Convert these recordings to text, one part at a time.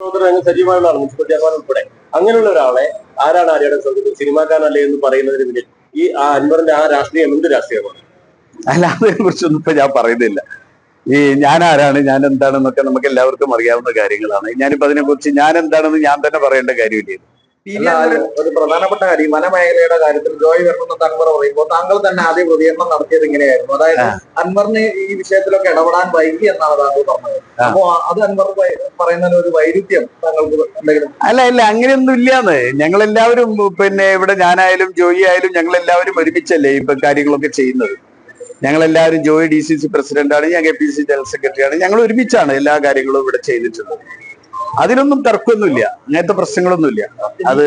രംഗം സജീവമായുള്ള municipal chairman ഉൾപ്പെടെ. അങ്ങനെയുള്ള ഒരാളെ ആരാണ് ആര്യയുടെ സൗകര്യം സിനിമാക്കാരനല്ലേ എന്ന് പറയുന്നതിന് പിന്നിൽ ഈ ആ അൻവറിന്റെ ആ രാഷ്ട്രീയം എന്ത് രാഷ്ട്രീയമാണ്? അല്ല അതിനെ കുറിച്ചൊന്നും ഇപ്പൊ ഞാൻ പറയുന്നില്ല. ഈ ഞാൻ ആരാണ് ഞാൻ എന്താണെന്നൊക്കെ നമുക്ക് എല്ലാവർക്കും അറിയാവുന്ന കാര്യങ്ങളാണ്. ഞാനിപ്പോ അതിനെ കുറിച്ച് ഞാൻ എന്താണെന്ന് ഞാൻ തന്നെ പറയേണ്ട കാര്യമില്ല ഒരു പ്രധാനപ്പെട്ട കാര്യം വനമേഖലയുടെ കാര്യത്തിൽ ജോയ് വരണമെന്ന് അൻവർ പറയുമ്പോൾ താങ്കൾ തന്നെ ആദ്യ പ്രതികരണം നടത്തിയത് ഇങ്ങനെയായിരുന്നു. അതായത് അൻവറിന് ഈ വിഷയത്തിലൊക്കെ ഇടപെടാൻ വൈകി എന്നാണ് താങ്കൾ പറഞ്ഞത്. അപ്പോ അത് അൻവർ പറയുന്നതിന് ഒരു വൈരുദ്ധ്യം താങ്കൾക്ക് എന്തെങ്കിലും അല്ല ഇല്ല അങ്ങനെയൊന്നും ഇല്ലാന്ന്. ഞങ്ങൾ എല്ലാവരും പിന്നെ ഇവിടെ ഞാനായാലും ജോയി ആയാലും ഞങ്ങൾ എല്ലാവരും ഒരുമിച്ചല്ലേ ഇപ്പൊ കാര്യങ്ങളൊക്കെ ചെയ്യുന്നത്. ഞങ്ങൾ എല്ലാവരും ജോയി ഡി സി സി പ്രസിഡന്റാണ് ഞാൻ കെ പി സി ജനറൽ സെക്രട്ടറിയാണ്. ഞങ്ങൾ ഒരുമിച്ചാണ് എല്ലാ കാര്യങ്ങളും ഇവിടെ ചെയ്തിട്ടുള്ളത്. അതിലൊന്നും തർക്കമൊന്നുമില്ല. അങ്ങനത്തെ പ്രശ്നങ്ങളൊന്നുമില്ല. അത്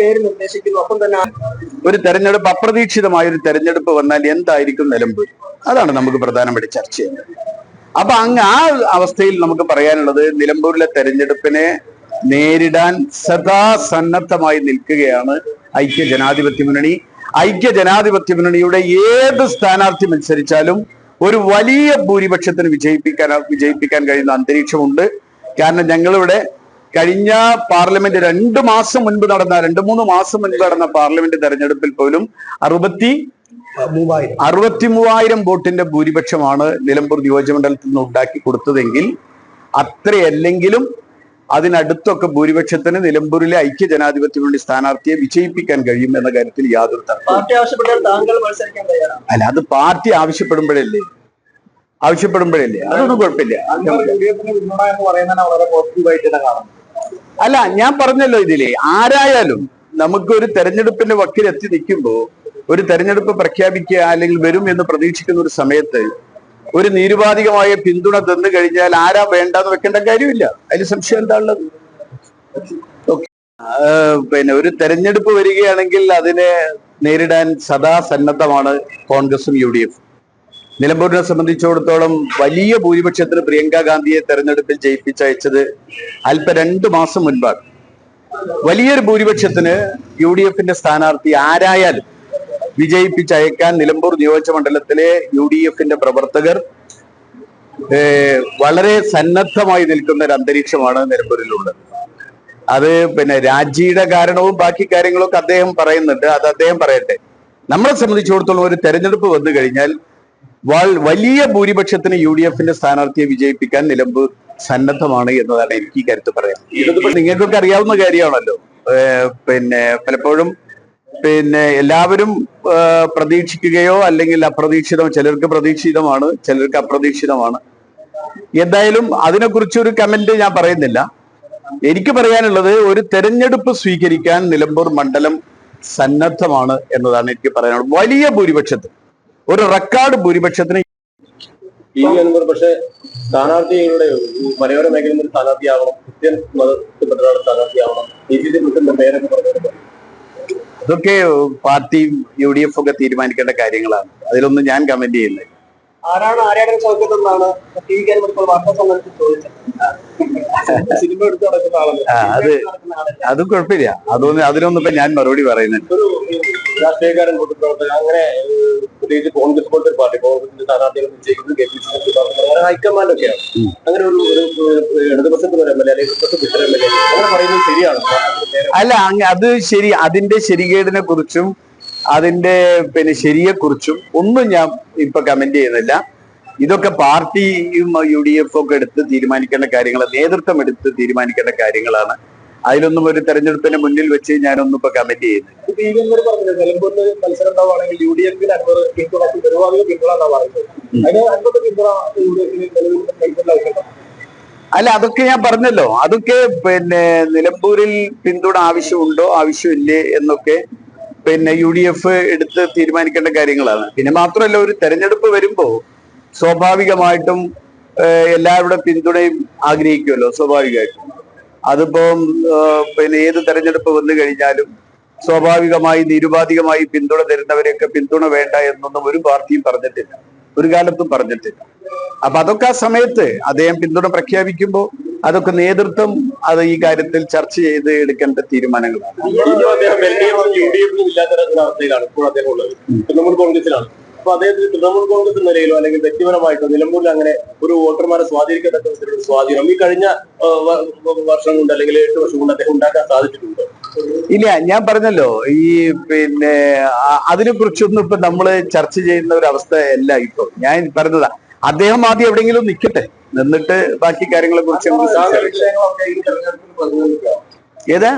പേര് നിർദ്ദേശിക്കുന്നു. ഒപ്പം തന്നെ ഒരു തെരഞ്ഞെടുപ്പ് അപ്രതീക്ഷിതമായ ഒരു തെരഞ്ഞെടുപ്പ് വന്നാൽ എന്തായിരിക്കും നിലമ്പൂർ അതാണ് നമുക്ക് പ്രധാനമായിട്ട് ചർച്ച ചെയ്യുന്നത്. അപ്പൊ അങ്ങ് ആ അവസ്ഥയിൽ നമുക്ക് പറയാനുള്ളത് നിലമ്പൂരിലെ തെരഞ്ഞെടുപ്പിനെ നേരിടാൻ സദാ സന്നദ്ധമായി നിൽക്കുകയാണ് ഐക്യ ജനാധിപത്യ മുന്നണി. ഐക്യ ജനാധിപത്യ മുന്നണിയുടെ ഏത് സ്ഥാനാർത്ഥി മത്സരിച്ചാലും ഒരു വലിയ ഭൂരിപക്ഷത്തിന് വിജയിപ്പിക്കാൻ വിജയിപ്പിക്കാൻ കഴിയുന്ന അന്തരീക്ഷമുണ്ട്. കാരണം ഞങ്ങളിവിടെ കഴിഞ്ഞ പാർലമെന്റ് രണ്ടു മാസം മുൻപ് നടന്ന രണ്ടു മൂന്ന് മാസം മുൻപ് നടന്ന പാർലമെന്റ് തെരഞ്ഞെടുപ്പിൽ പോലും അറുപത്തി മൂവായിരം. അറുപത്തി മൂവായിരം വോട്ടിന്റെ ഭൂരിപക്ഷമാണ് നിലമ്പൂർ നിയോജകമണ്ഡലത്തിൽ നിന്ന് ഉണ്ടാക്കി കൊടുത്തതെങ്കിൽ അത്രയല്ലെങ്കിലും അതിനടുത്തൊക്കെ ഭൂരിപക്ഷത്തിന് നിലമ്പൂരിലെ ഐക്യ ജനാധിപത്യ മുന്നണി സ്ഥാനാർത്ഥിയെ വിജയിപ്പിക്കാൻ കഴിയും എന്ന കാര്യത്തിൽ യാതൊരു അല്ല അത് പാർട്ടി ആവശ്യപ്പെടുമ്പോഴല്ലേ? ആവശ്യപ്പെടുമ്പോഴല്ലേ? അതൊന്നും കുഴപ്പമില്ല. അല്ല ഞാൻ പറഞ്ഞല്ലോ ഇതിലെ. ആരായാലും നമുക്കൊരു തെരഞ്ഞെടുപ്പിന്റെ വക്കിൽ എത്തി നിൽക്കുമ്പോ ഒരു തെരഞ്ഞെടുപ്പ് പ്രഖ്യാപിക്കുക അല്ലെങ്കിൽ വരും എന്ന് പ്രതീക്ഷിക്കുന്ന ഒരു സമയത്ത് ഒരു നിരുപാധികമായ പിന്തുണ തന്നു കഴിഞ്ഞാൽ ആരാ വേണ്ടെന്ന് വെക്കേണ്ട കാര്യമില്ല. അതിൽ സംശയം എന്താ ഉള്ളത് പിന്നെ ഒരു തെരഞ്ഞെടുപ്പ് വരികയാണെങ്കിൽ അതിനെ നേരിടാൻ സദാ സന്നദ്ധമാണ് കോൺഗ്രസും യു ഡി എഫും. നിലമ്പൂരിനെ സംബന്ധിച്ചിടത്തോളം വലിയ ഭൂരിപക്ഷത്തിന് പ്രിയങ്ക ഗാന്ധിയെ തെരഞ്ഞെടുപ്പിൽ ജയിപ്പിച്ചയച്ചത് അല്പ രണ്ടു മാസം മുൻപാണ് വലിയൊരു ഭൂരിപക്ഷത്തിന് യു ഡി എഫിന്റെ സ്ഥാനാർത്ഥി ആരായാലും വിജയിപ്പിച്ചയക്കാൻ നിലമ്പൂർ നിയോജക മണ്ഡലത്തിലെ യു ഡി എഫിന്റെ പ്രവർത്തകർ വളരെ സന്നദ്ധമായി നിൽക്കുന്ന ഒരു അന്തരീക്ഷമാണ് നിലമ്പൂരിലുള്ളത്. അത് പിന്നെ രാജിയുടെ കാരണവും ബാക്കി കാര്യങ്ങളൊക്കെ അദ്ദേഹം പറയുന്നുണ്ട്. അത് അദ്ദേഹം പറയട്ടെ. നമ്മളെ സംബന്ധിച്ചിടത്തോളം ഒരു തെരഞ്ഞെടുപ്പ് വന്നു കഴിഞ്ഞാൽ വലിയ ഭൂരിപക്ഷത്തിന് യു ഡി എഫിന്റെ സ്ഥാനാർത്ഥിയെ വിജയിപ്പിക്കാൻ നിലമ്പ് സന്നദ്ധമാണ് എന്നതാണ് എനിക്ക് കരുത്ത് പറയാം നിങ്ങൾക്കൊക്കെ അറിയാവുന്ന കാര്യമാണല്ലോ. പിന്നെ പലപ്പോഴും പിന്നെ എല്ലാവരും പ്രതീക്ഷിക്കുകയോ അല്ലെങ്കിൽ അപ്രതീക്ഷിതം ചിലർക്ക് പ്രതീക്ഷിതമാണ് ചിലർക്ക് അപ്രതീക്ഷിതമാണ്. എന്തായാലും അതിനെക്കുറിച്ച് ഒരു കമന്റ് ഞാൻ പറയുന്നില്ല. എനിക്ക് പറയാനുള്ളത് ഒരു തെരഞ്ഞെടുപ്പ് സ്വീകരിക്കാൻ നിലമ്പൂർ മണ്ഡലം സന്നദ്ധമാണ് എന്നതാണ് എനിക്ക് പറയാനുള്ളത്. വലിയ ഭൂരിപക്ഷത്തിന് ഒരു റെക്കോർഡ് ഭൂരിപക്ഷത്തിന് പി വി അൻവർ പക്ഷേ സ്ഥാനാർത്ഥികളുടെ മലയോര മേഖലയിൽ നിന്ന് സ്ഥാനാർത്ഥിയാവണം ക്രിസ്ത്യൻ മതത്തിൽപ്പെട്ട ഒരാൾ സ്ഥാനാർത്ഥിയാവണം ബി സി സി പ്രസിഡന്റ് പേരൊക്കെ പറഞ്ഞിട്ടുണ്ട് ഇതൊക്കെ പാർട്ടി യു ഡി എഫ് ഒക്കെ തീരുമാനിക്കേണ്ട കാര്യങ്ങളാണ്. അതിലൊന്നും ഞാൻ കമന്റ് ചെയ്യുന്നില്ല. ആരാണ് ആരാണ് ചോദിച്ചതെന്നാണ് ടി വി വാർത്താ സമ്മേളനത്തിൽ ചോദിച്ചത്? അത് അതും കുഴപ്പമില്ല. അതൊന്നും അതിനൊന്നും ഇപ്പൊ ഞാൻ മറുപടി പറയുന്നുണ്ട് രാഷ്ട്രീയക്കാരൻ പൊതുപ്രവർത്തകൻ അങ്ങനെ പ്രത്യേകിച്ച് കോൺഗ്രസ് പോലത്തെ ഒരു പാർട്ടി കോൺഗ്രസിന്റെ സ്ഥാനാർത്ഥികൾ നിശ്ചയിക്കുന്നത് കെ പി സി സി അങ്ങനെ ഹൈക്കമാൻഡ് ഒക്കെയാണ് അങ്ങനെ ഒരു ഒരു ഒരു ഇടതുപക്ഷത്തിന് ഒരു എം എൽ എ അല്ലെങ്കിൽ ഇടതുപക്ഷത്തിന് എം എൽ എ അങ്ങനെ പറയുന്നത് ശരിയാണ്. അല്ല അത് ശരി അതിന്റെ ശരികേടിനെ കുറിച്ചും അതിന്റെ പിന്നെ ശരിയെ കുറിച്ചും ഒന്നും ഞാൻ ഇപ്പൊ കമന്റ് ചെയ്യുന്നില്ല. ഇതൊക്കെ പാർട്ടിയും യു ഡി എഫ് ഒക്കെ എടുത്ത് തീരുമാനിക്കേണ്ട കാര്യങ്ങൾ നേതൃത്വം എടുത്ത് തീരുമാനിക്കേണ്ട കാര്യങ്ങളാണ്. അതിലൊന്നും ഒരു തെരഞ്ഞെടുപ്പിന് മുന്നിൽ വെച്ച് ഞാനൊന്നും ഇപ്പൊ കമന്റ് ആവശ്യമാണ് അല്ല അതൊക്കെ ഞാൻ പറഞ്ഞല്ലോ. അതൊക്കെ പിന്നെ നിലമ്പൂരിൽ പിന്തുണ ആവശ്യമുണ്ടോ ആവശ്യമില്ലേ എന്നൊക്കെ പിന്നെ യു ഡി എഫ് എടുത്ത് തീരുമാനിക്കേണ്ട കാര്യങ്ങളാണ്. പിന്നെ മാത്രമല്ല ഒരു തെരഞ്ഞെടുപ്പ് വരുമ്പോ സ്വാഭാവികമായിട്ടും എല്ലാവരുടെ പിന്തുണയും ആഗ്രഹിക്കുമല്ലോ സ്വാഭാവികമായിട്ടും. അതിപ്പം പിന്നെ ഏത് തെരഞ്ഞെടുപ്പ് വന്നു കഴിഞ്ഞാലും സ്വാഭാവികമായി നിരുപാധികമായി പിന്തുണ തരുന്നവരെയൊക്കെ പിന്തുണ വേണ്ട എന്നൊന്നും ഒരു പാർട്ടിയും പറഞ്ഞിട്ടില്ല. ഒരു കാലത്തും പറഞ്ഞിട്ടില്ല. അപ്പൊ അതൊക്കെ ആ സമയത്ത് അദ്ദേഹം പിന്തുണ പ്രഖ്യാപിക്കുമ്പോൾ അതൊക്കെ നേതൃത്വം അത് ഈ കാര്യത്തിൽ ചർച്ച ചെയ്ത് എടുക്കേണ്ട തീരുമാനങ്ങളാണ്. നമ്മൾ കോൺഗ്രസിലാണ്. അപ്പൊ അദ്ദേഹത്തിന് തൃണമൂൽ കോൺഗ്രസ് നിലയിലോ അല്ലെങ്കിൽ വ്യക്തിപരമായിട്ടോ നിലമ്പൂരിൽ അങ്ങനെ ഒരു വോട്ടർമാരെ സ്വാധീനിക്കത്തക്ക വിധത്തിലുള്ള സ്വാധീനം ഈ കഴിഞ്ഞ വർഷം കൊണ്ട് അല്ലെങ്കിൽ എട്ട് വർഷം കൊണ്ട് അദ്ദേഹം ഉണ്ടാക്കാൻ സാധിച്ചിട്ടുണ്ട്. ഇല്ല ഞാൻ പറഞ്ഞല്ലോ ഈ പിന്നെ അതിനെ കുറിച്ചൊന്നും ഇപ്പൊ നമ്മൾ ചർച്ച ചെയ്യുന്ന ഒരു അവസ്ഥ അല്ല ഇപ്പൊ. ഞാൻ പറഞ്ഞതാ അദ്ദേഹം ആദ്യം എവിടെയെങ്കിലും നിൽക്കട്ടെ നിന്നിട്ട് ബാക്കി കാര്യങ്ങളെ കുറിച്ച് ഏതാ?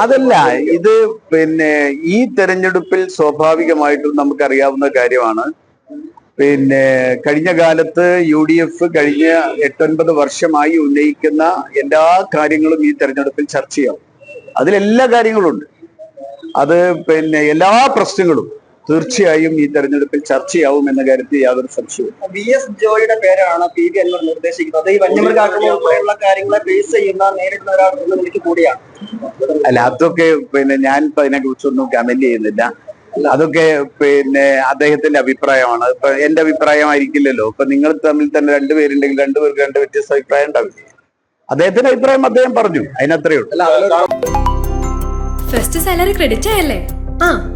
അതല്ല ഇത് പിന്നെ ഈ തെരഞ്ഞെടുപ്പിൽ സ്വാഭാവികമായിട്ടും നമുക്കറിയാവുന്ന കാര്യമാണ്. പിന്നെ കഴിഞ്ഞ കാലത്ത് യു ഡി എഫ് കഴിഞ്ഞ എട്ടൊൻപത് വർഷമായി ഉന്നയിക്കുന്ന എല്ലാ കാര്യങ്ങളും ഈ തെരഞ്ഞെടുപ്പിൽ ചർച്ചയാവും. അതിലെല്ലാ കാര്യങ്ങളും ഉണ്ട് അത് പിന്നെ എല്ലാ പ്രശ്നങ്ങളും തീർച്ചയായും ഈ തെരഞ്ഞെടുപ്പിൽ ചർച്ചയാവും എന്ന കാര്യത്തിൽ യാതൊരു സംശയവും വി എസ് ജോയിയുടെ പേരാണ് പി വി അൻവർ നിർദ്ദേശിക്കുന്നത്. ഈ വന്യമൃഗാക്രമണം കാര്യങ്ങളെ ബേസ് ചെയ്യുന്ന നേരിടുന്ന ഒരാൾ എന്ന നിലയ്ക്ക് കൂടിയാണ്. അല്ല അതൊക്കെ പിന്നെ ഞാൻ ഇപ്പൊ അതിനെ കുറിച്ചൊന്നും കമന്റ് ചെയ്യുന്നില്ല അതൊക്കെ പിന്നെ അദ്ദേഹത്തിന്റെ അഭിപ്രായമാണ്. ഇപ്പൊ എന്റെ അഭിപ്രായമായിരിക്കില്ലല്ലോ ഇപ്പൊ നിങ്ങൾ തമ്മിൽ തന്നെ രണ്ടുപേരുണ്ടെങ്കിൽ രണ്ടുപേർക്ക് രണ്ട് വ്യത്യസ്ത അഭിപ്രായം ഉണ്ടാവില്ല? അദ്ദേഹത്തിന്റെ അഭിപ്രായം അദ്ദേഹം പറഞ്ഞു. അതിനത്രയുള്ളൂ ഫസ്റ്റ് സാലറി ക്രെഡിറ്റ് ആയല്ലേ ആ.